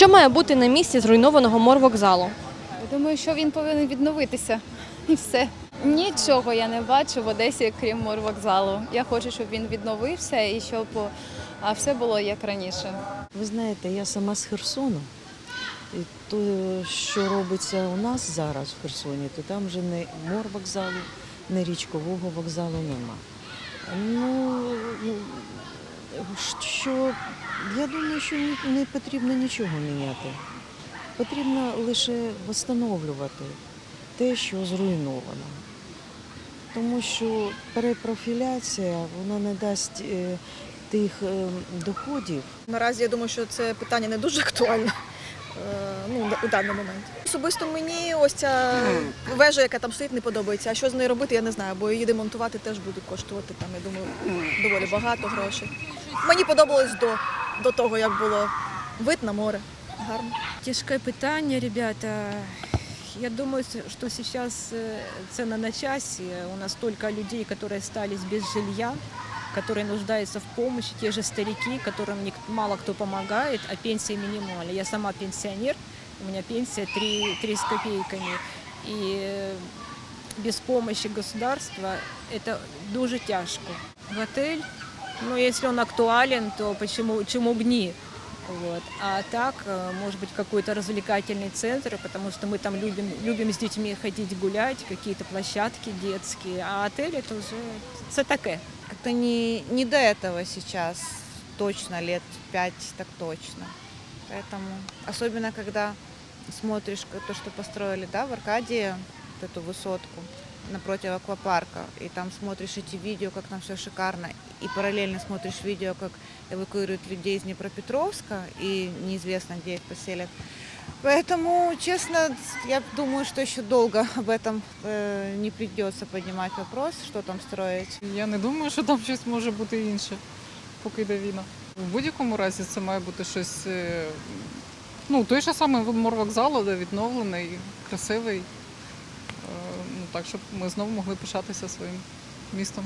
Що має бути на місці зруйнованого морвокзалу? Я думаю, що він повинен відновитися і все. Нічого я не бачу в Одесі, крім морвокзалу. Я хочу, щоб він відновився і щоб а, все було як раніше. Ви знаєте, я сама з Херсону. І то, що робиться у нас зараз в Херсоні, то там вже не морвокзалу, не річкового вокзалу нема. Ну, ну, що я думаю, що не потрібно нічого міняти. Потрібно лише встановлювати те, що зруйновано. Тому що перепрофіляція вона не дасть е, тих е, доходів, Наразі я думаю, що це питання не дуже актуальне ну, у даний момент. Особисто мені ось ця вежа, яка там стоїть, не подобається. А що з нею робити, я не знаю, бо її демонтувати теж буде коштувати там, я думаю, доволі багато грошей. Мені подобалось до, до того, як було вид на море. Гарно. Тяжкое питание, ребята. Я думаю, с- что сейчас э, цена на час. и У нас столько людей, которые остались без жилья, которые нуждаются в помощи, те же старики, которым ник- мало кто помогает, а пенсии минимальные. Я сама пенсионер, у меня пенсия 3, 3 с копейками. И э, без помощи государства это дуже тяжко. Готель, ну если он актуален, то почему, чему б ні? Вот. А так, э, может быть, какой-то развлекательный центр, потому что мы там любим, любим с детьми ходить гулять, какие-то площадки детские. А отель это уже це таке. Как-то не, не до этого сейчас, точно лет пять так точно. Поэтому, особенно когда смотришь к- то, что построили да, в Аркадии, вот эту высотку напротив аквапарка, и там смотришь эти видео, как там все шикарно, и параллельно смотришь видео, как эвакуируют людей из Днепропетровска, и неизвестно, где их поселят. Поэтому, честно, я думаю, что еще долго об этом э, не придется поднимать вопрос, что там строить. Я не думаю, що там щось може бути інше, поки йде війна. В будь-якому разі це має бути щось. е, Ну, той же самий морвокзал, де відновлений, красивий. Е, Ну, так, щоб ми знову могли пишатися своїм містом.